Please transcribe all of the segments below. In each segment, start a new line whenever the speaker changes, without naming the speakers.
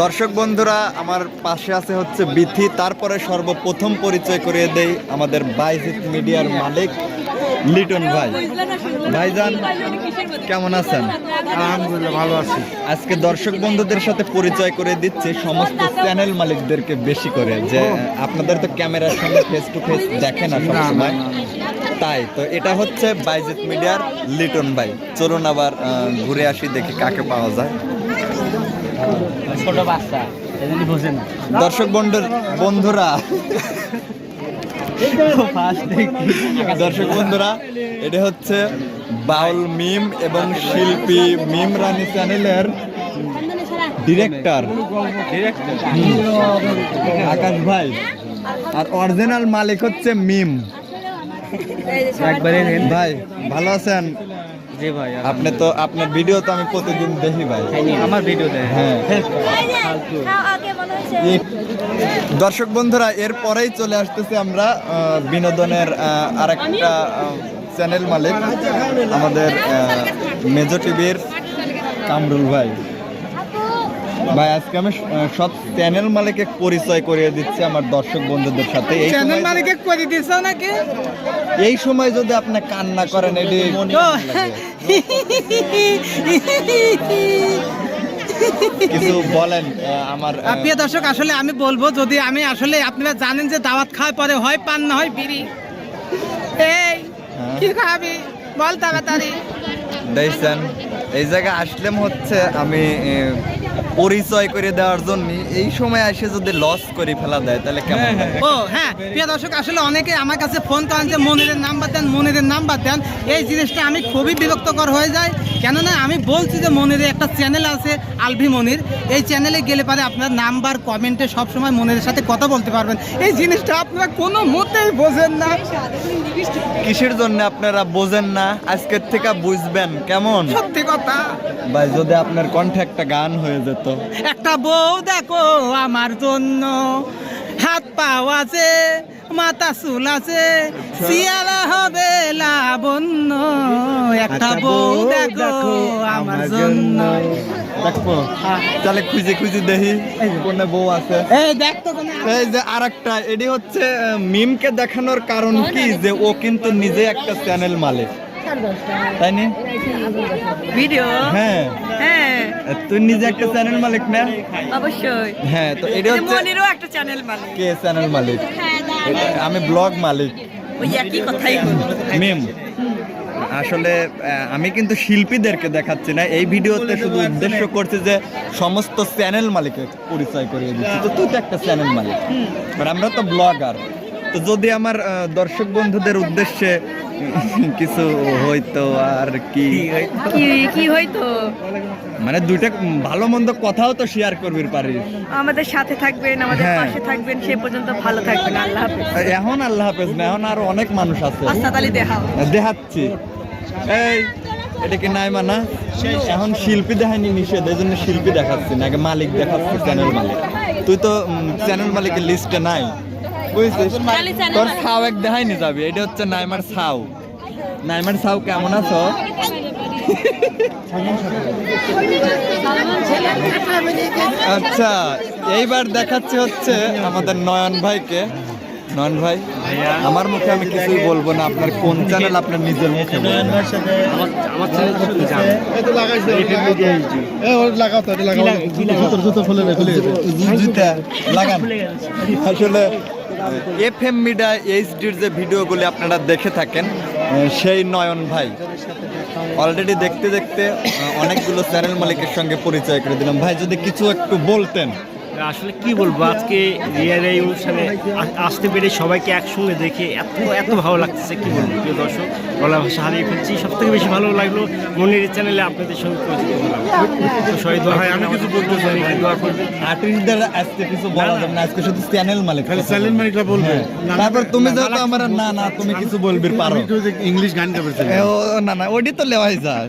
দর্শক বন্ধুরা আমার পাশে আছে হচ্ছে বিথি। তারপরে সর্বপ্রথম পরিচয় করিয়ে দেই আমাদের বাইজিত মিডিয়ার মালিক লিটন ভাই। ভাইজান কেমন আছেন?
আলহামদুলিল্লাহ ভালো আছি।
আজকে দর্শক বন্ধুদের সাথে পরিচয় করে দিচ্ছে। সমস্ত চ্যানেল মালিকদেরকে বেশি করে যে আপনাদের তো ক্যামেরার সামনে ফেস টু ফেস দেখে না সবসময়। তাই তো এটা হচ্ছে বাইজিত মিডিয়ার লিটন ভাই। চলুন আবার ঘুরে আসি দেখি কাকে পাওয়া যায়।
ছোট বাচ্চা বোঝে না।
দর্শক বন্ধুর বন্ধুরা দর্শক বন্ধুরা এটা হচ্ছে বাউল মিম এবং শিল্পী মিম রানী চ্যানেলের ডিরেক্টর। আকাশ ভাই আর অরিজিনাল মালিক হচ্ছে মিম।
একবারে
ভাই ভালো আছেন?
জি ভাই
আপনি তো আপনার ভিডিও তো আমি প্রতিদিন দেখি ভাই।
আমার ভিডিও দেয়
হ্যাঁ। দর্শক বন্ধুরা এরপরেই চলে আসতেছি আমরা বিনোদনের আরেকটা চ্যানেল মালিক আমাদের মেজো টিভির কামরুল ভাই। ভাই আজকে আমি সব চ্যানেল মালিকের পরিচয় করিয়ে দিচ্ছি আমার দর্শক বন্ধুদের সাথে। এই
চ্যানেল মালিকে করে দিছ নাকি?
এই সময় যদি আপনি কান্না করেন এটি কিছু বলেন আমার
প্রিয় দর্শক আসলে আমি বলব যদি আমি আসলে আপনারা জানেন যে দাওয়াত খাওয়ার পরে হয় পান না হয় বিড়ি। এই
হ্যাঁ।
কি খাবি? বল তাড়াতাড়ি।
দেখছেন এই জায়গায় আসলাম হচ্ছে আমি পরিচয় করে দেওয়ার জন্য এই সময় এসে যদি লস করে ফেলা দেয় তাহলে কেমন হয়?
ও হ্যাঁ। প্রিয় দর্শক আসলে অনেকে আমার কাছে ফোন করেন যে মনিরের নাম্বার দেন মনিরের নাম্বার দেন। এই জিনিসটা আমি খুবই বিরক্তকর হয়ে যায় কেননা আমি বলছি যে মনিরের একটা চ্যানেল আছে আলভি মনির। এই চ্যানেলে গেলে পারে আপনার নাম্বার কমেন্টে সবসময় মনিরের সাথে কথা বলতে পারবেন। এই জিনিসটা আপনারা কোনো মতেই বোঝেন না।
কিসের জন্য আপনারা বোঝেন না? আজকের থেকে বুঝবেন। কেমন?
সত্যি কথা।
ভাই যদি আপনার কণ্ঠে একটা গান হয়ে যেত
একটা বউ দেখো আমার জন্য। হাত পাও আছে মাথা চুল আছে শিয়ালা হবে লাবণ্য। একটা বউ দেখো আমার জন্য।
তাহলে খুঁজে খুঁজে দেখি কোনে বউ আছে।
এই দেখ তো কোনো
এই যে আরেকটা এটি হচ্ছে মিমকে দেখানোর কারণ কি? যে ও কিন্তু নিজে একটা চ্যানেল মালিক। তাই নি?
ভিডিও?
হ্যাঁ।
হ্যাঁ।
তুই নিজে একটা চ্যানেল মালিক না?
অবশ্যই।
হ্যাঁ তো এটা হচ্ছে
মনিরও একটা চ্যানেল মালিক।
কে চ্যানেল মালিক? আমি ব্লগ মালিক।
ওই একই কথাই
মিম আসলে আমি কিন্তু শিল্পীদেরকে দেখাচ্ছি না। এই ভিডিওতে শুধু উদ্দেশ্য করছে যে সমস্ত চ্যানেল মালিকের পরিচয় করিয়ে দিচ্ছি। তো তুই তো একটা চ্যানেল মালিক। আর আমরা তো ব্লগার তো যদি আমার দর্শক বন্ধুদের উদ্দেশ্যে কিছু হইতো আর কি।
কি কি হয়তো?
মানে দুইটা ভালো মন্দ কথাও তো শেয়ার করবি পারিস।
আমাদের সাথে থাকবেন আমাদের
হ্যাঁ।
পাশে থাকবেন সে পর্যন্ত ভালো থাকবেন আল্লাহ হাফেজ।
এখন আল্লাহ হাফেজ না এখন আরও অনেক মানুষ আছে।
আস্তা তালি দেখাও
দেখাচ্ছি। এই এটা কি নাই মানা এখন শিল্পী দেখায়নি নিষেধ এই জন্য শিল্পী দেখাচ্ছি না আগে মালিক দেখাচ্ছি চ্যানেল মালিক। তুই তো চ্যানেল মালিকের লিস্টে নাই। বুঝছিস? তোর ছাও এক দেখাইনি যাবি এটা হচ্ছে নাইমার ছাও। নাইমার ছাও কেমন আছো? আচ্ছা এইবার দেখাচ্ছে হচ্ছে আমাদের নয়ন ভাইকে। নয়ন ভাই আমার মুখে আমি কিছুই বলব না আপনার কোন চ্যানেল আপনার নিজের মুখে বলবেন।
আমার চ্যানেল তো তুমি জানো
জুতা লাগান। আসলে এফ এম মিডিয়া এইচডির যে ভিডিওগুলি আপনারা দেখে থাকেন সেই নয়ন ভাই। অলরেডি দেখতে দেখতে অনেকগুলো চ্যানেল মালিকের সঙ্গে পরিচয় করে দিলাম। ভাই, যদি কিছু একটু বলতেন।
আসলে কি বলব আজকে রিয়ার এই অনুষ্ঠানে আসতে পেরে সবাইকে একসঙ্গে দেখে এত এত ভালো লাগতেছে কি বলব প্রিয় দর্শক গলা ভাষা হারিয়ে ফেলছি। সব থেকে বেশি ভালো লাগল মনির চ্যানেলে আপনাদের সঙ্গে পরিচিত হলাম। সবাই দোয়া হয় আমি কিছু বলতে চাই দোয়া করবেন।
আর্টিস্টদের আজকে কিছু বলা যাবে না আজকে শুধু চ্যানেল মালিক
চ্যানেল মালিকরা বলবে।
হ্যাঁ। তারপর তুমি আমার না না তুমি কিছু বলবি পারো।
ইংলিশ গান গাবে
ও, না না ওডি তো লেওয়াই যায়।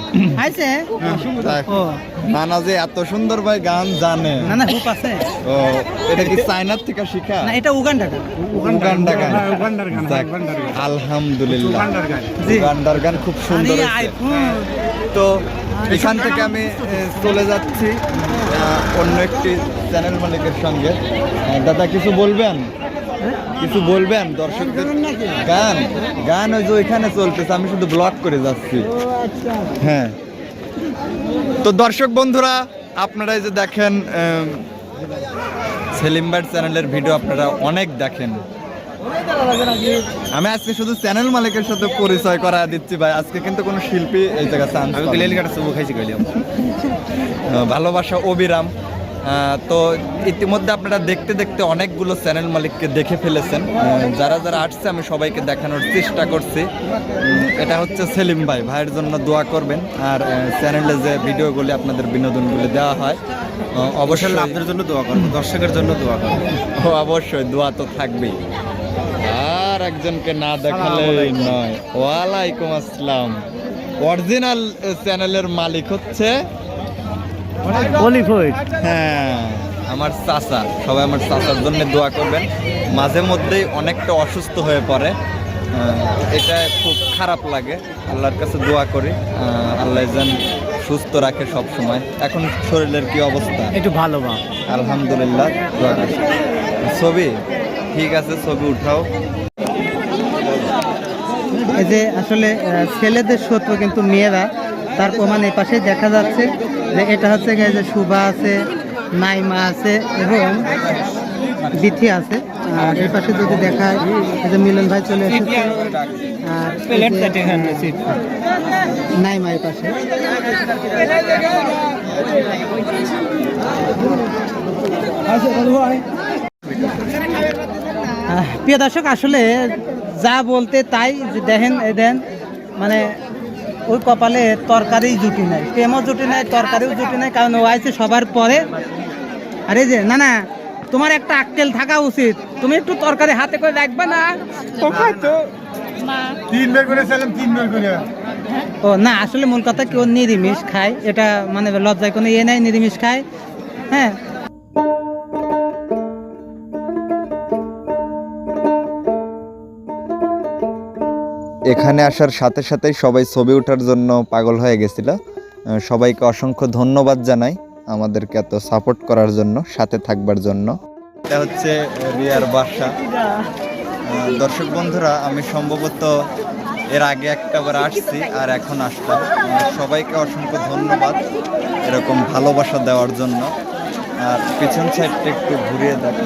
আইছে?
নানা যে এত সুন্দর ভাই গান জানে।
না না হুপ আছে।
ও এটা কি চায়নার থেকে শিখা?
না এটা উগান্ডা গান।
উগান্ডা গান।
হ্যাঁ, উগান্ডার গান, উগান্ডার গান।
আলহামদুলিল্লাহ।
উগান্ডার গান।
জি।
উগান্ডার গান খুব সুন্দর তো এখান থেকে আমি চলে যাচ্ছি। আহ, অন্য একটি চ্যানেল মালিকের সঙ্গে। দাদা কিছু বলবেন? কিছু বলবেন? দর্শকদের গান গান ওই যে ওইখানে চলতেছে আমি শুধু ব্লগ করে যাচ্ছি। হ্যাঁ। তো দর্শক বন্ধুরা আপনারা এই যে দেখেন আম, সেলিম ভাইয়ের চ্যানেলের ভিডিও আপনারা অনেক দেখেন। আমি আজকে শুধু চ্যানেল মালিকের সাথে পরিচয় করা দিচ্ছি ভাই। আজকে কিন্তু কোনো শিল্পী এই জায়গা
আমি চুমু খাইছি
ভালোবাসা অবিরাম। তো ইতিমধ্যে আপনারা দেখতে দেখতে অনেকগুলো চ্যানেল মালিককে দেখে ফেলেছেন। যারা যারা আসছে আমি সবাইকে দেখানোর চেষ্টা করছি। এটা হচ্ছে সেলিম ভাই। ভাইয়ের জন্য দোয়া করবেন। আর চ্যানেলে যে ভিডিওগুলি আপনাদের বিনোদনগুলি দেওয়া হয় অবশ্যই
আপনাদের জন্য দোয়া করব দর্শকের জন্য দোয়া করব।
ও অবশ্যই দোয়া তো থাকবেই। আর একজনকে না দেখালে নয়। ওয়ালাইকুম আসসালাম। অরিজিনাল চ্যানেলের মালিক হচ্ছে হ্যাঁ আমার চাচা সবাই আমার চাচার জন্য দোয়া করবেন। মাঝে মধ্যেই অনেকটা অসুস্থ হয়ে পড়ে। এটা খুব খারাপ লাগে। আল্লাহর কাছে দোয়া করি। আল্লাহ যেন সুস্থ রাখে সব সময় এখন শরীরের কি অবস্থা?
একটু ভালো বা
আলহামদুলিল্লাহ দোয়া করি। ছবি? ঠিক আছে ছবি উঠাও।
যে আসলে ছেলেদের শত্রু কিন্তু মেয়েরা তার প্রমাণ এই পাশে দেখা যাচ্ছে যে এটা হচ্ছে গিয়ে যে শুভা আছে নাইমা আছে এবং বিথি আছে। আর এই পাশে যদি দেখায় যে মিলন ভাই চলে এসেছে। আর নাইমা এই পাশে। প্রিয় দর্শক আসলে যা বলতে তাই যে দেখেন এই দেন মানে ওই কপালে তরকারি জুটি নাই প্রেমও জুটি নাই তরকারিও জুটি নাই কারণ ও আইছে সবার পরে। আরে যে না না তোমার একটা আক্কেল থাকা উচিত। তুমি একটু তরকারি হাতে করে রাখবে না? ও না আসলে মূল কথা কেউ নিরামিষ খায় এটা মানে লজ্জায় কোনো ইয়ে নাই নিরামিষ খায়। হ্যাঁ
এখানে আসার সাথে সাথেই সবাই ছবি ওঠার জন্য পাগল হয়ে গেছিল। সবাইকে অসংখ্য ধন্যবাদ জানাই আমাদেরকে এত সাপোর্ট করার জন্য, সাথে থাকবার জন্য। এটা হচ্ছে রিয়ার বাসা। দর্শক বন্ধুরা, আমি সম্ভবত এর আগে একটাবার আসছি আর এখন আসলাম। সবাইকে অসংখ্য ধন্যবাদ এরকম ভালোবাসা দেওয়ার জন্য। আর পিছন সাইডটা একটু ঘুরিয়ে দেখো।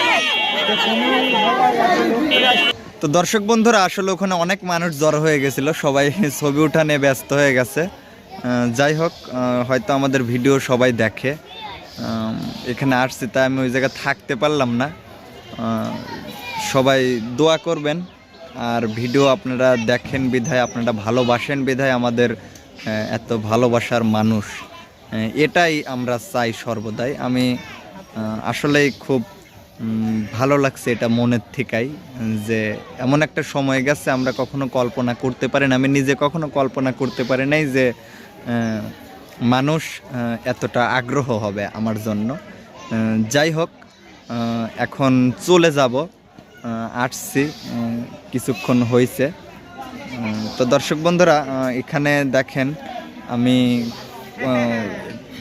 তো দর্শক বন্ধুরা, আসলে ওখানে অনেক মানুষ জড়ো হয়ে গেছিল। সবাই ছবি উঠানে ব্যস্ত হয়ে গেছে। যাই হোক হয়তো আমাদের ভিডিও সবাই দেখে। এখানে আসছি, তাই আমি ওই জায়গায় থাকতে পারলাম না। সবাই দোয়া করবেন। আর ভিডিও আপনারা দেখেন বিধায়, আপনারা ভালোবাসেন বিধায় আমাদের এত ভালোবাসার মানুষ। এটাই আমরা চাই সর্বদাই। আমি আসলেই খুব ভালো লাগছে এটা মনের থেকেই, যে এমন একটা সময় গেছে আমরা কখনো কল্পনা করতে পারি না। আমি নিজে কখনো কল্পনা করতে পারি নাই যে মানুষ এতটা আগ্রহ হবে আমার জন্য। যাই হোক এখন চলে যাব আসছি কিছুক্ষণ হয়েছে তো দর্শক বন্ধুরা এখানে দেখেন, আমি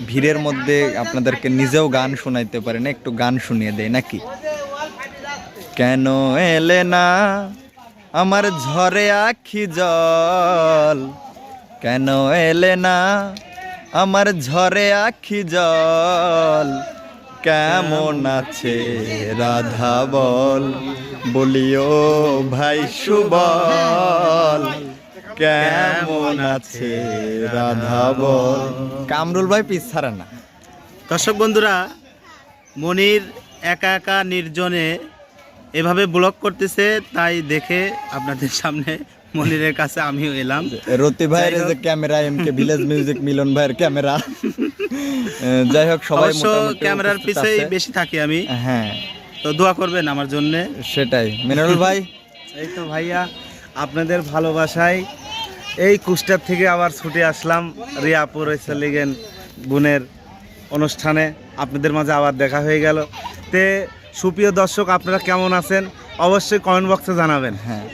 ভিড়ের মধ্যে আপনাদেরকে নিজেও গান শোনাইতে পারে না, একটু গান শুনিয়ে দেয় নাকি? কেন এলে না আমার ঝরে আখি জল? কেন এলে না আমার ঝরে আখি জল? কেমন আছে রাধা বল? বলিও ভাই সুবল। কেমন আছে রাধা বল? কামরুল ভাই পিস ছাড়া না।
দর্শক বন্ধুরা মনির একা একা নির্জনে এভাবে ব্লগ করতেছে তাই দেখে আপনাদের সামনে মনিরের কাছে আমিও এলাম।
রতি ভাইয়ের যে camera M K village music Milan ভাইয়ের ক্যামেরা। যাই হোক সবাই
ক্যামেরার পিছেই বেশি থাকি আমি।
হ্যাঁ।
তো দোয়া করবেন আমার জন্য।
সেটাই। মিনারুল ভাই?
এই তো ভাইয়া আপনাদের ভালোবাসায় এই কুষ্টার থেকে আবার ছুটে আসলাম রিয়াপুর লিগেন বোনের অনুষ্ঠানে। আপনাদের মাঝে আবার দেখা হয়ে গেল। তে সুপ্রিয় দর্শক, আপনারা কেমন আছেন? অবশ্যই কমেন্ট বক্সে জানাবেন।
হ্যাঁ।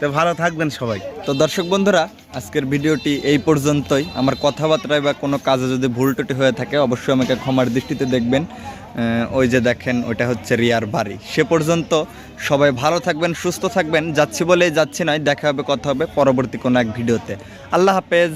তো ভালো থাকবেন সবাই।
তো দর্শক বন্ধুরা, আজকের ভিডিওটি এই পর্যন্তই। আমার কথাবার্তায় বা কোনো কাজে যদি ভুল টুটি হয়ে থাকে, অবশ্যই আমাকে ক্ষমার দৃষ্টিতে দেখবেন। ওই যে দেখেন, ওইটা হচ্ছে রিয়ার বাড়ি। সে পর্যন্ত সবাই ভালো থাকবেন, সুস্থ থাকবেন। যাচ্ছি বলেই যাচ্ছি নয়, দেখা হবে, কথা হবে পরবর্তী কোনো এক ভিডিওতে। আল্লাহ হাফেজ।